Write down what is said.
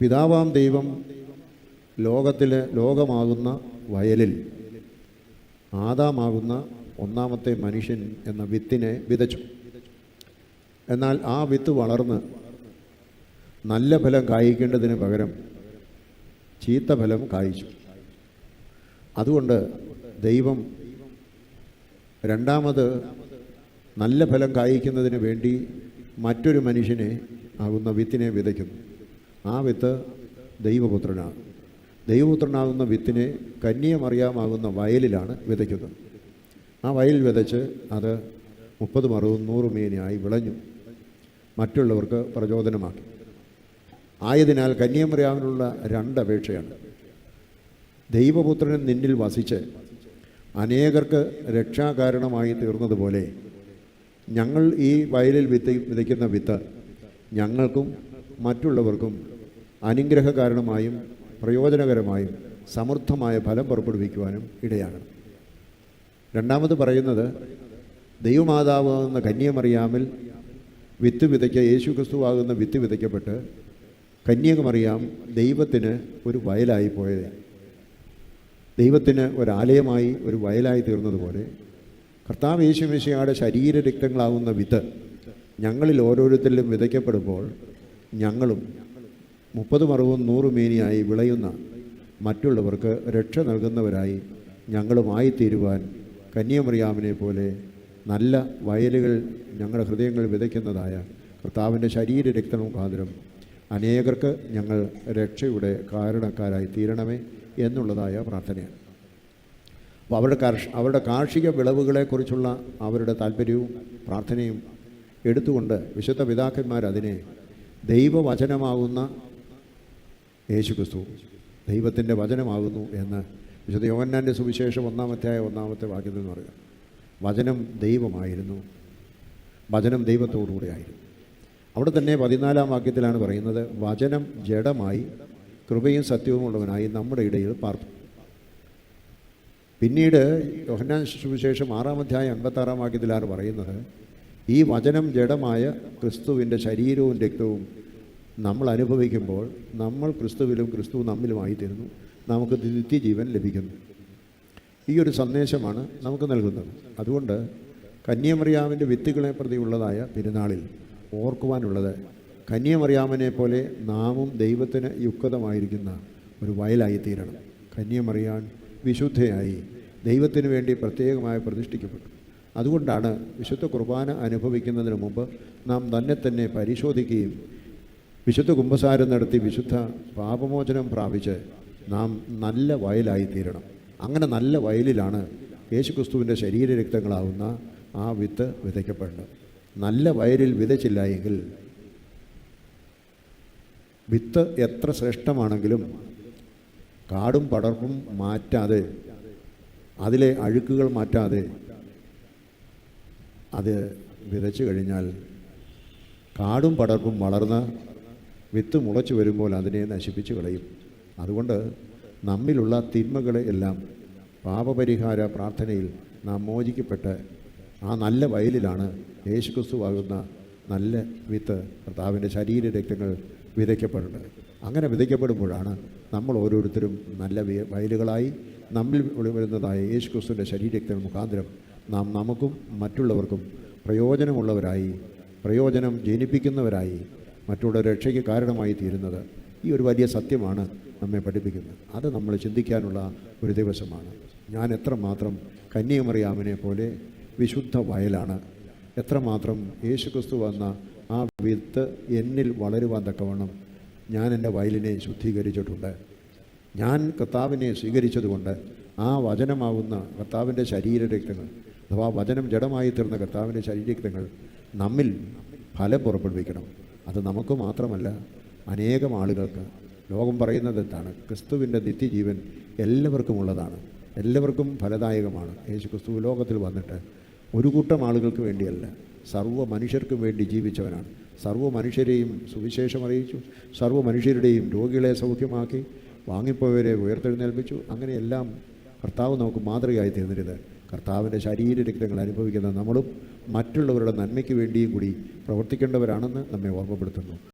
പിതാവാം ദൈവം ലോകത്തിലെ ലോകമാകുന്ന വയലിൽ ആദാമാകുന്ന ഒന്നാമത്തെ മനുഷ്യൻ എന്ന വിത്തിനെ വിതച്ചു. എന്നാൽ ആ വിത്ത് വളർന്ന് നല്ല ഫലം കായ്ക്കേണ്ടതിന് പകരം ചീത്ത ഫലം കായ്ച്ചു. അതുകൊണ്ട് ദൈവം രണ്ടാമത് നല്ല ഫലം കായ്ക്കുന്നതിന് വേണ്ടി മറ്റൊരു മനുഷ്യനെ ആകുന്ന വിത്തിനെ വിതയ്ക്കുന്നു. ആ വിത്ത് ദൈവപുത്രനാണ്. ദൈവപുത്രനാകുന്ന വിത്തിനെ കന്യമറിയാമാകുന്ന വയലിലാണ് വിതയ്ക്കുന്നത്. ആ വയൽ വിതച്ച് അത് മുപ്പതും അറുപതും നൂറും മേനിയായി വിളഞ്ഞു. മറ്റുള്ളവർക്ക് പ്രചോദനമാക്കി. ആയതിനാൽ കന്യമറിയാവിനുള്ള രണ്ടപേക്ഷയാണ് ദൈവപുത്രൻ നിന്നിൽ വസിച്ച് അനേകർക്ക് രക്ഷാകാരണമായി തീർന്നതുപോലെ ഞങ്ങൾ ഈ വയലിൽ വിത്ത് വിതയ്ക്കുന്ന വിത്ത് ഞങ്ങൾക്കും മറ്റുള്ളവർക്കും അനുഗ്രഹകാരണമായും പ്രയോജനകരമായും സമൃദ്ധമായ ഫലം പുറപ്പെടുവിക്കുവാനും ഇടയാണ് രണ്ടാമത് പറയുന്നത് ദൈവമാതാവ് എന്ന കന്യമറിയാമിൽ വിത്ത് വിതയ്ക്ക യേശു ക്രിസ്തുവാകുന്ന വിത്ത് വിതയ്ക്കപ്പെട്ട് കന്യകമറിയാം ദൈവത്തിന് ഒരു വയലായി പോയത്. ദൈവത്തിന് ഒരാലയമായി ഒരു വയലായി തീർന്നതുപോലെ കർത്താവ് യേശുമിശിയുടെ ശരീര രക്തങ്ങളാകുന്ന വിത്ത് ഞങ്ങളിൽ ഓരോരുത്തരിലും വിതയ്ക്കപ്പെടുമ്പോൾ ഞങ്ങളും മുപ്പതും അറുപതും നൂറ് മേനിയായി വിളയുന്ന മറ്റുള്ളവർക്ക് രക്ഷ നൽകുന്നവരായി ഞങ്ങളുമായി തീരുവാൻ കന്യമറിയാമിനെ പോലെ നല്ല വയലുകൾ ഞങ്ങളുടെ ഹൃദയങ്ങൾ വിതയ്ക്കുന്നതായ കർത്താവിന്റെ ശരീര രക്തം മുഖാന്തരം അനേകർക്ക് ഞങ്ങൾ രക്ഷയുടെ കാരണക്കാരായി തീരണമേ എന്നുള്ളതായ പ്രാർത്ഥനയാണ്. അപ്പോൾ അവരുടെ കാർഷ അവരുടെ കാർഷിക വിളവുകളെക്കുറിച്ചുള്ള അവരുടെ താല്പര്യവും പ്രാർത്ഥനയും എടുത്തുകൊണ്ട് വിശുദ്ധ പിതാക്കന്മാർ അതിനെ ദൈവവചനമാകുന്ന യേശുക്രിസ്തു ദൈവത്തിന്റെ വചനമാകുന്നു എന്ന് വിശുദ്ധ യോഹന്നാന്റെ സുവിശേഷം ഒന്നാമത്തെ ഒന്നാമത്തെ വാക്യത്തിൽ നിന്ന് പറയുക. വചനം ദൈവമായിരുന്നു. വചനം ദൈവത്തോടുകൂടെ ആയിരുന്നു. അവിടെ തന്നെ പതിനാലാം വാക്യത്തിലാണ് പറയുന്നത് വചനം ജഡമായി കൃപയും സത്യവും ഉള്ളവനായി നമ്മുടെ ഇടയിൽ പാർത്തു. പിന്നീട് യോഹന്നാൻ സുവിശേഷം ആറാമധ്യായ അൻപത്താറാം വാക്യത്തിലാണ് പറയുന്നത് ഈ വചനം ജഡമായ ക്രിസ്തുവിന്റെ ശരീരവും രക്തവും നമ്മൾ അനുഭവിക്കുമ്പോൾ നമ്മൾ ക്രിസ്തുവിലും ക്രിസ്തു നമ്മിലുമായി തീരുന്നു നമുക്ക് നിത്യജീവൻ ലഭിക്കുന്നു. ഈ ഒരു സന്ദേശമാണ് നമുക്ക് നൽകുന്നത്. അതുകൊണ്ട് കന്യമറിയാമിന്റെ വിത്തുകളെ പ്രതിയുള്ളതായ പെരുന്നാളിൽ ഓർക്കുവാനുള്ളത് കന്യമറിയാമനെ പോലെ നാമും ദൈവത്തിന് യുക്തമായിരിക്കുന്ന ഒരു വയലായി തീരണം കന്യമറിയാൻ വിശുദ്ധയായി ദൈവത്തിന് വേണ്ടി പ്രത്യേകമായി പ്രതിഷ്ഠിക്കപ്പെട്ടു. അതുകൊണ്ടാണ് വിശുദ്ധ കുർബാന അനുഭവിക്കുന്നതിന് മുമ്പ് നാം തന്നെ തന്നെ പരിശോധിക്കുകയും വിശുദ്ധ കുംഭസാരം നടത്തി വിശുദ്ധ പാപമോചനം പ്രാപിച്ച് നാം നല്ല വയലായി തീരണം. അങ്ങനെ നല്ല വയലിലാണ് യേശുക്രിസ്തുവിന്റെ ശരീരരക്തങ്ങളാവുന്ന ആ വിത്ത് വിതയ്ക്കപ്പെടേണ്ടത് നല്ല വയലിൽ വിതച്ചില്ല എങ്കിൽ വിത്ത് എത്ര ശ്രേഷ്ഠമാണെങ്കിലും കാടും പടർപ്പും മാറ്റാതെ അതിലെ അഴുക്കുകൾ മാറ്റാതെ അത് വിതച്ചു കഴിഞ്ഞാൽ കാടും പടർപ്പും വളർന്ന് വിത്ത് മുളച്ചു വരുമ്പോൾ അതിനെ നശിപ്പിച്ചു കളയും. അതുകൊണ്ട് നമ്മിലുള്ള തിന്മകളെ എല്ലാം പാപപരിഹാര പ്രാർത്ഥനയിൽ നാം മോചിക്കപ്പെട്ട് ആ നല്ല വയലിലാണ് യേശുക്രിസ്തുവാകുന്ന നല്ല വിത്ത് കർത്താവിന്റെ ശരീര രക്തങ്ങൾ വിതയ്ക്കപ്പെടുന്നത്. അങ്ങനെ വിതയ്ക്കപ്പെടുമ്പോഴാണ് നമ്മൾ ഓരോരുത്തരും നല്ല വയ- വയലുകളായി നമ്മിൽ വരുന്നതായ യേശുക്രിസ്തുവിന്റെ ശരീരരക്തങ്ങൾ മുഖാന്തരം നാം നമുക്കും മറ്റുള്ളവർക്കും പ്രയോജനമുള്ളവരായി പ്രയോജനം ജനിപ്പിക്കുന്നവരായി മറ്റുള്ള രക്ഷയ്ക്ക് കാരണമായി തീരുന്നത് ഈ ഒരു വലിയ സത്യമാണ് നമ്മെ പഠിപ്പിക്കുന്നത്. അത് നമ്മൾ ചിന്തിക്കാനുള്ള ഒരു ദിവസമാണ്. ഞാൻ എത്രമാത്രം കന്യാമറിയാമിനെ പോലെ വിശുദ്ധ വയലാണ്. എത്രമാത്രം യേശുക്രിസ്തു വന്ന ആ വിത്ത് എന്നിൽ വളരുവാൻ തക്കവണ്ണം ഞാൻ എന്റെ വയലിനെ ശുദ്ധീകരിച്ചിട്ടുണ്ട്. ഞാൻ കർത്താവിനെ സ്വീകരിച്ചതുകൊണ്ട് ആ വചനമാവുന്ന കർത്താവിന്റെ ശരീരരക്തങ്ങൾ അഥവാ വചനം ജഡമായി തീർന്ന കർത്താവിന്റെ ശരീരങ്ങൾ നമ്മിൽ ഫലം പുറപ്പെടുവിക്കണം. അത് നമുക്ക് മാത്രമല്ല അനേകം ആളുകൾക്ക് ലോകം പറയുന്നത് എന്താണ് ക്രിസ്തുവിന്റെ നിത്യജീവൻ എല്ലാവർക്കും ഉള്ളതാണ് എല്ലാവർക്കും ഫലദായകമാണ്. യേശു ക്രിസ്തു ലോകത്തിൽ വന്നിട്ട് ഒരു കൂട്ടം ആളുകൾക്ക് വേണ്ടിയല്ല സർവ മനുഷ്യർക്കും വേണ്ടി ജീവിച്ചവനാണ്. സർവ മനുഷ്യരെയും സുവിശേഷം അറിയിച്ചു സർവ മനുഷ്യരുടെയും രോഗികളെ സൗഖ്യമാക്കി വാങ്ങിപ്പോയവരെ ഉയർത്തെഴുന്നേൽപ്പിച്ചു അങ്ങനെയെല്ലാം കർത്താവ് നമുക്ക് മാതൃകയായി തീർന്നിരുന്നത് കർത്താവിന്റെ ശരീര രക്തങ്ങൾ അനുഭവിക്കുന്ന നമ്മളും മറ്റുള്ളവരുടെ നന്മയ്ക്ക് വേണ്ടിയും കൂടി പ്രവർത്തിക്കേണ്ടവരാണെന്ന് നമ്മെ ഓർമ്മപ്പെടുത്തുന്നു.